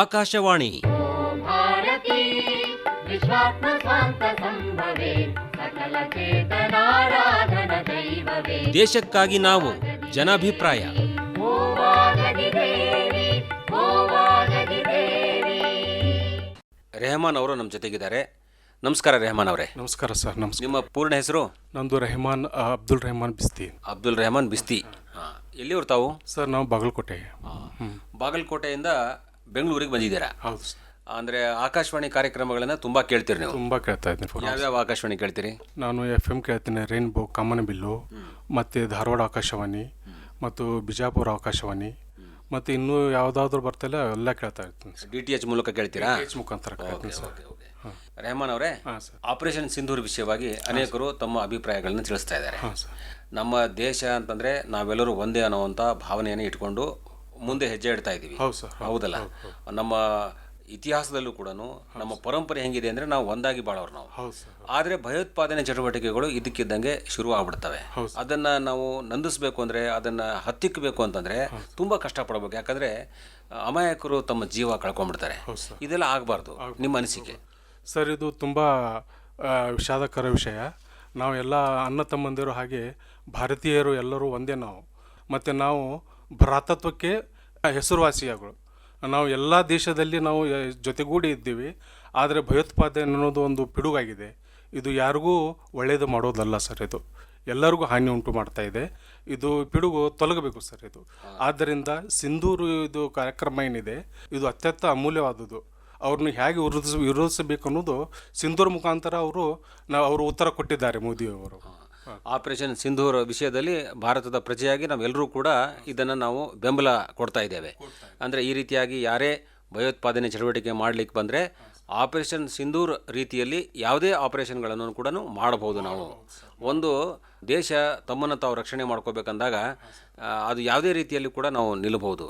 ಆಕಾಶವಾಣಿ. ದೇಶಕ್ಕಾಗಿ ನಾವು ಜನಾಭಿಪ್ರಾಯ. ರೆಹಮಾನ್ ಅವರು ನಮ್ಮ ಜೊತೆಗಿದ್ದಾರೆ. ನಮಸ್ಕಾರ ರೆಹಮಾನ್ ಅವರೇ. ನಮಸ್ಕಾರ ಸರ್ ನಮಸ್ ನಿಮ್ಮ ಪೂರ್ಣ ಹೆಸರು? ನಮ್ಮದು ರೆಹಮಾನ್ ಅಬ್ದುಲ್ ರೆಹಮಾನ್ ಬಿಸ್ತಿ. ಅಬ್ದುಲ್ ರೆಹಮಾನ್ ಬಿಸ್ತಿ. ಎಲ್ಲಿ ತಾವು? ಸರ್ ನಾವು ಬಾಗಲಕೋಟೆ. ಬಾಗಲಕೋಟೆಯಿಂದ ಬೆಂಗಳೂರಿಗೆ ಬಂದಿದ್ದೀರಾ? ಹೌದು. ಅಂದ್ರೆ ಆಕಾಶವಾಣಿ ಕಾರ್ಯಕ್ರಮಗಳನ್ನ ತುಂಬಾ ಕೇಳ್ತೀರಿ ನೀವು. ತುಂಬಾ ಕೇಳ್ತಾ ಇದ್ದೀನಿ ಫೋನ್ ಯಾವ್ಯಾವ ಆಕಾಶವಾಣಿ ಕೇಳ್ತೀರಿ? ನಾನು ಎಫ್ ಎಂ ಕೇಳ್ತೀನಿ ರೈನ್ಬೋ ಕಾಮನಬಿಲ್ಲು ಮತ್ತು ಧಾರವಾಡ ಆಕಾಶವಾಣಿ ಮತ್ತು ಬಿಜಾಪುರ ಆಕಾಶವಾಣಿ ಮತ್ತು ಇನ್ನೂ ಯಾವುದಾದ್ರೂ ಬರ್ತಲ್ಲ ಎಲ್ಲ ಕೇಳ್ತಾ ಇರ್ತೀನಿ ಡಿ ಟಿ ಎಚ್ ಮೂಲಕ ಕೇಳ್ತೀರಾ? ಮುಖಾಂತರ ಕೇಳ್ತೀನಿ ಸರ್. ರೆಹಮಾನ್ ಅವರೇ ಆಪರೇಷನ್ ಸಿಂಧೂರ್ ವಿಷಯವಾಗಿ ಅನೇಕರು ತಮ್ಮ ಅಭಿಪ್ರಾಯಗಳನ್ನು ತಿಳಿಸ್ತಾ ಇದ್ದಾರೆ. ನಮ್ಮ ದೇಶ ಅಂತಂದ್ರೆ ನಾವೆಲ್ಲರೂ ಒಂದೇ ಅನ್ನುವಂಥ ಭಾವನೆಯನ್ನು ಇಟ್ಕೊಂಡು ಮುಂದೆ ಹೆಜ್ಜೆ ಇಡ್ತಾ ಇದ್ದೀವಿ. ಹೌದು ಸರ್ ಹೌದಲ್ಲ? ನಮ್ಮ ಇತಿಹಾಸದಲ್ಲೂ ಕೂಡ ನಮ್ಮ ಪರಂಪರೆ ಹೆಂಗಿದೆ ಅಂದ್ರೆ ನಾವು ಒಂದಾಗಿ ಬಾಳೋರು ನಾವು. ಆದರೆ ಭಯೋತ್ಪಾದನೆ ಚಟುವಟಿಕೆಗಳು ಇದಕ್ಕಿದ್ದಂಗೆ ಶುರು ಆಗ್ಬಿಡ್ತವೆ ಅದನ್ನ ನಾವು ನಂದಿಸ್ಬೇಕು ಅಂದ್ರೆ ಅದನ್ನ ಹತ್ತಿಕ್ಕಬೇಕು ಅಂತಂದ್ರೆ ತುಂಬಾ ಕಷ್ಟಪಡಬೇಕು. ಯಾಕಂದ್ರೆ ಅಮಾಯಕರು ತಮ್ಮ ಜೀವ ಕಳ್ಕೊಂಡ್ಬಿಡ್ತಾರೆ. ಇದೆಲ್ಲ ಆಗಬಾರ್ದು ನಿಮ್ಮ ಅನಿಸಿಕೆ. ಸರ್. ಇದು ತುಂಬ ವಿಷಾದಕರ ವಿಷಯ. ನಾವು ಎಲ್ಲ ಅಣ್ಣ ತಮ್ಮಂದಿರು ಹಾಗೆ ಭಾರತೀಯರು ಎಲ್ಲರೂ ಒಂದೇ ನಾವು. ಮತ್ತು ನಾವು ಭ್ರಾತತ್ವಕ್ಕೆ ಹೆಸರುವಾಸಿಯಾಗಳು. ನಾವು ಎಲ್ಲ ದೇಶದಲ್ಲಿ ನಾವು ಜೊತೆಗೂಡಿ ಇದ್ದೀವಿ. ಆದರೆ ಭಯೋತ್ಪಾದನೆ ಅನ್ನೋದು ಒಂದು ಪಿಡುಗಾಗಿದೆ. ಇದು ಯಾರಿಗೂ ಒಳ್ಳೆಯದು ಮಾಡೋದಲ್ಲ ಸರ್ ಇದು. ಎಲ್ಲರಿಗೂ ಹಾನಿ ಉಂಟು ಮಾಡ್ತಾ ಇದೆ. ಇದು ಪಿಡುಗು ತೊಲಗಬೇಕು ಸರ್ ಇದು. ಆದ್ದರಿಂದ ಸಿಂಧೂರು ಇದು ಕಾರ್ಯಕ್ರಮ ಏನಿದೆ, ಇದು ಅತ್ಯಂತ ಅಮೂಲ್ಯವಾದುದು ಅವ್ರನ್ನ ಹೇಗೆ ವಿರೋಧಿಸ, ವಿರೋಧಿಸಬೇಕು ಅನ್ನೋದು ಸಿಂಧೂರ್ ಮುಖಾಂತರ ಅವರು ನಾವು ಅವರು ಉತ್ತರ ಕೊಟ್ಟಿದ್ದಾರೆ ಮೋದಿಯವರು. ಆಪರೇಷನ್ ಸಿಂಧೂರ್ ವಿಷಯದಲ್ಲಿ ಭಾರತದ ಪ್ರಜೆಯಾಗಿ ನಾವೆಲ್ಲರೂ ಕೂಡ ಇದನ್ನು ನಾವು ಬೆಂಬಲ ಕೊಡ್ತಾ ಇದ್ದೇವೆ. ಅಂದರೆ ಈ ರೀತಿಯಾಗಿ ಯಾರೇ ಭಯೋತ್ಪಾದನೆ ಚಟುವಟಿಕೆ ಮಾಡಲಿಕ್ಕೆ ಬಂದರೆ ಆಪರೇಷನ್ ಸಿಂಧೂರ್ ರೀತಿಯಲ್ಲಿ ಯಾವುದೇ ಆಪರೇಷನ್ಗಳನ್ನು ಕೂಡ ಮಾಡಬಹುದು ನಾವು. ಒಂದು ದೇಶ ತಮ್ಮನ್ನು ತಾವು ರಕ್ಷಣೆ ಮಾಡ್ಕೋಬೇಕಂದಾಗ ಅದು ಯಾವುದೇ ರೀತಿಯಲ್ಲಿ ಕೂಡ ನಾವು ನಿಲ್ಲಬಹುದು.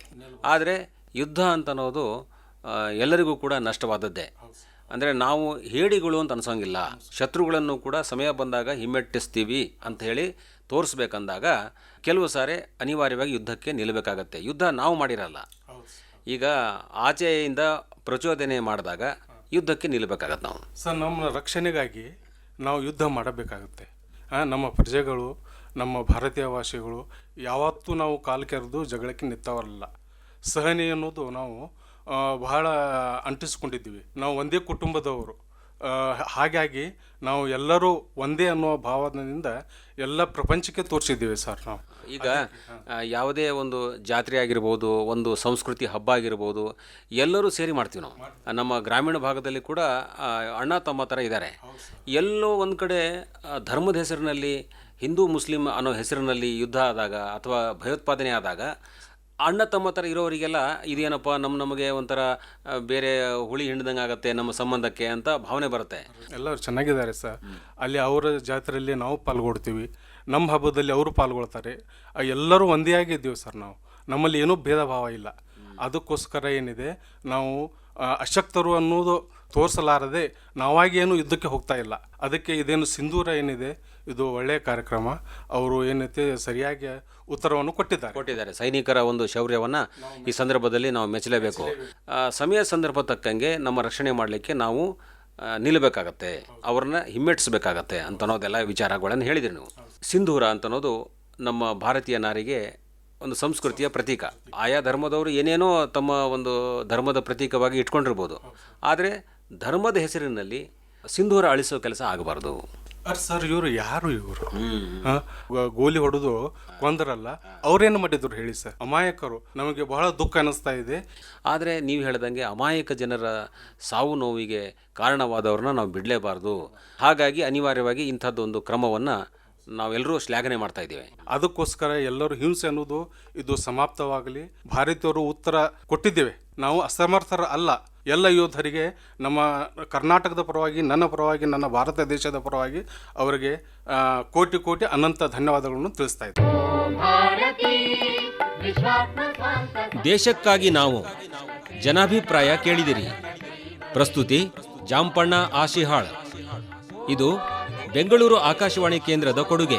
ಆದರೆ ಯುದ್ಧ ಅಂತ ಅನ್ನೋದು ಎಲ್ಲರಿಗೂ ಕೂಡ ನಷ್ಟವಾದದ್ದೇ. ಅಂದರೆ ನಾವು ಹೇಡಿಗಳು ಅಂತ ಅನ್ಸೋಂಗಿಲ್ಲ. ಶತ್ರುಗಳನ್ನು ಕೂಡ ಸಮಯ ಬಂದಾಗ ಹಿಮ್ಮೆಟ್ಟಿಸ್ತೀವಿ ಅಂತ ಹೇಳಿ ತೋರಿಸ್ಬೇಕಂದಾಗ ಕೆಲವು ಸಾರಿ ಅನಿವಾರ್ಯವಾಗಿ ಯುದ್ಧಕ್ಕೆ ನಿಲ್ಲಬೇಕಾಗತ್ತೆ. ಯುದ್ಧ ನಾವು ಮಾಡಿರಲ್ಲ. ಈಗ ಆಚೆಯಿಂದ ಪ್ರಚೋದನೆ ಮಾಡಿದಾಗ ಯುದ್ಧಕ್ಕೆ ನಿಲ್ಲಬೇಕಾಗತ್ತೆ ನಾವು. ಸರ್ ನಮ್ಮ ರಕ್ಷಣೆಗಾಗಿ ನಾವು ಯುದ್ಧ ಮಾಡಬೇಕಾಗುತ್ತೆ. ನಮ್ಮ ಪ್ರಜೆಗಳು ನಮ್ಮ ಭಾರತೀಯ ವಾಸಿಗಳು ಯಾವತ್ತೂ ನಾವು ಕಾಲು ಕೆರೆದು ಜಗಳಕ್ಕೆ ನಿಂತವರಲ್ಲ. ಸಹನೆ ಅನ್ನೋದು ನಾವು ಬಹಳ ಅಂಟಿಸ್ಕೊಂಡಿದ್ದೀವಿ. ನಾವು ಒಂದೇ ಕುಟುಂಬದವರು. ಹಾಗಾಗಿ ನಾವು ಎಲ್ಲರೂ ಒಂದೇ ಅನ್ನೋ ಭಾವದಿಂದ ಎಲ್ಲ ಪ್ರಪಂಚಕ್ಕೆ ತೋರಿಸಿದ್ದೀವಿ ಸರ್ ನಾವು. ಈಗ ಯಾವುದೇ ಒಂದು ಜಾತ್ರೆ ಆಗಿರ್ಬೋದು ಒಂದು ಸಂಸ್ಕೃತಿ ಹಬ್ಬ ಆಗಿರ್ಬೋದು ಎಲ್ಲರೂ ಸೇರಿ ಮಾಡ್ತೀವಿ ನಾವು. ನಮ್ಮ ಗ್ರಾಮೀಣ ಭಾಗದಲ್ಲಿ ಕೂಡ ಅಣ್ಣ ತಮ್ಮ ಥರ ಇದ್ದಾರೆ. ಎಲ್ಲೋ ಒಂದು ಕಡೆ ಧರ್ಮದ ಹೆಸರಿನಲ್ಲಿ ಹಿಂದೂ ಮುಸ್ಲಿಂ ಅನ್ನೋ ಹೆಸರಿನಲ್ಲಿ ಯುದ್ಧ ಆದಾಗ ಅಥವಾ ಭಯೋತ್ಪಾದನೆ ಆದಾಗ ಅಣ್ಣ ತಮ್ಮ ಥರ ಇರೋರಿಗೆಲ್ಲ ಇದೇನಪ್ಪ ನಮ್ಮ ನಮಗೆ ಒಂಥರ ಬೇರೆ ಹುಳಿ ಹಿಂಡ್ದಂಗೆ ಆಗುತ್ತೆ ನಮ್ಮ ಸಂಬಂಧಕ್ಕೆ ಅಂತ ಭಾವನೆ ಬರುತ್ತೆ. ಎಲ್ಲರೂ ಚೆನ್ನಾಗಿದ್ದಾರೆ ಸರ್. ಅಲ್ಲಿ ಅವರ ಜಾತ್ರೆಯಲ್ಲಿ ನಾವು ಪಾಲ್ಗೊಳ್ತೀವಿ. ನಮ್ಮ ಹಬ್ಬದಲ್ಲಿ ಅವರು ಪಾಲ್ಗೊಳ್ತಾರೆ. ಎಲ್ಲರೂ ಒಂದೇ ಆಗಿದ್ದೀವಿ ಸರ್ ನಾವು. ನಮ್ಮಲ್ಲಿ ಏನೂ ಭೇದ ಭಾವ ಇಲ್ಲ. ಅದಕ್ಕೋಸ್ಕರ ಏನಿದೆ, ನಾವು ಅಶಕ್ತರು ಅನ್ನೋದು ತೋರಿಸಲಾರದೆ ನಾವಾಗಿ ಏನು ಯುದ್ಧಕ್ಕೆ ಹೋಗ್ತಾ ಇಲ್ಲ. ಅದಕ್ಕೆ ಇದೇನು ಸಿಂಧೂರ ಏನಿದೆ, ಇದು ಒಳ್ಳೆಯ ಕಾರ್ಯಕ್ರಮ. ಅವರು ಏನೈತೆ ಸರಿಯಾಗಿ ಉತ್ತರವನ್ನು ಕೊಟ್ಟಿದ್ದಾರೆ. ಕೊಟ್ಟಿದ್ದಾರೆ. ಸೈನಿಕರ ಒಂದು ಶೌರ್ಯವನ್ನು ಈ ಸಂದರ್ಭದಲ್ಲಿ ನಾವು ಮೆಚ್ಚಲೇಬೇಕು. ಸಮಯ ಸಂದರ್ಭ ತಕ್ಕಂಗೆ ನಮ್ಮ ರಕ್ಷಣೆ ಮಾಡಲಿಕ್ಕೆ ನಾವು ನಿಲ್ಲಬೇಕಾಗತ್ತೆ. ಅವ್ರನ್ನ ಹಿಮ್ಮೆಟ್ಟಿಸ್ಬೇಕಾಗತ್ತೆ ಅಂತ ಅನ್ನೋದೆಲ್ಲ ವಿಚಾರಗಳನ್ನು ಹೇಳಿದ್ರಿ ನೀವು. ಸಿಂಧೂರ ಅಂತ ಅನ್ನೋದು ನಮ್ಮ ಭಾರತೀಯ ನಾರಿಗೆ ಒಂದು ಸಂಸ್ಕೃತಿಯ ಪ್ರತೀಕ. ಆಯಾ ಧರ್ಮದವರು ಏನೇನೋ ತಮ್ಮ ಒಂದು ಧರ್ಮದ ಪ್ರತೀಕವಾಗಿ ಇಟ್ಕೊಂಡಿರ್ಬೋದು. ಆದರೆ ಧರ್ಮದ ಹೆಸರಿನಲ್ಲಿ ಸಿಂಧೂರ ಅಳಿಸೋ ಕೆಲಸ ಆಗಬಾರ್ದು. ಅರ್ ಸರ್ ಇವರು ಯಾರು ಇವರು? ಗೋಲಿ ಹೊಡೆದು ಕೊಂದರಲ್ಲ ಅವ್ರೇನು ಮಾಡಿದ್ರು ಹೇಳಿ ಸರ್? ಅಮಾಯಕರು ನಮಗೆ ಬಹಳ ದುಃಖ ಅನಿಸ್ತಾ ಇದೆ. ಆದರೆ ನೀವು ಹೇಳ್ದಂಗೆ ಅಮಾಯಕ ಜನರ ಸಾವು ನೋವಿಗೆ ಕಾರಣವಾದವ್ರನ್ನ ನಾವು ಬಿಡಲೇಬಾರ್ದು. ಹಾಗಾಗಿ ಅನಿವಾರ್ಯವಾಗಿ ಇಂಥದ್ದೊಂದು ಕ್ರಮವನ್ನು ನಾವೆಲ್ಲರೂ ಶ್ಲಾಘನೆ ಮಾಡ್ತಾ ಇದ್ದೇವೆ. ಅದಕ್ಕೋಸ್ಕರ ಎಲ್ಲರೂ ಹಿಂಸೆ ಅನ್ನೋದು ಇದು ಸಮಾಪ್ತವಾಗಲಿ. ಭಾರತೀಯರು ಉತ್ತರ ಕೊಟ್ಟಿದ್ದೇವೆ. ನಾವು ಅಸಮರ್ಥರ ಅಲ್ಲ. ಎಲ್ಲ ಯೋಧರಿಗೆ ನಮ್ಮ ಕರ್ನಾಟಕದ ಪರವಾಗಿ ನನ್ನ ಪರವಾಗಿ ನನ್ನ ಭಾರತ ದೇಶದ ಪರವಾಗಿ ಅವರಿಗೆ ಕೋಟಿ ಕೋಟಿ ಅನಂತ ಧನ್ಯವಾದಗಳನ್ನು ತಿಳಿಸ್ತಾ ಇದ್ದೇವೆ. ದೇಶಕ್ಕಾಗಿ ನಾವು ಜನಾಭಿಪ್ರಾಯ ಕೇಳಿದಿರಿ. ಪ್ರಸ್ತುತಿ ಜಾಂಪಣ್ಣ ಆಶಿಹಾಳ್. ಇದು ಬೆಂಗಳೂರು ಆಕಾಶವಾಣಿ ಕೇಂದ್ರದ ಕೊಡುಗೆ.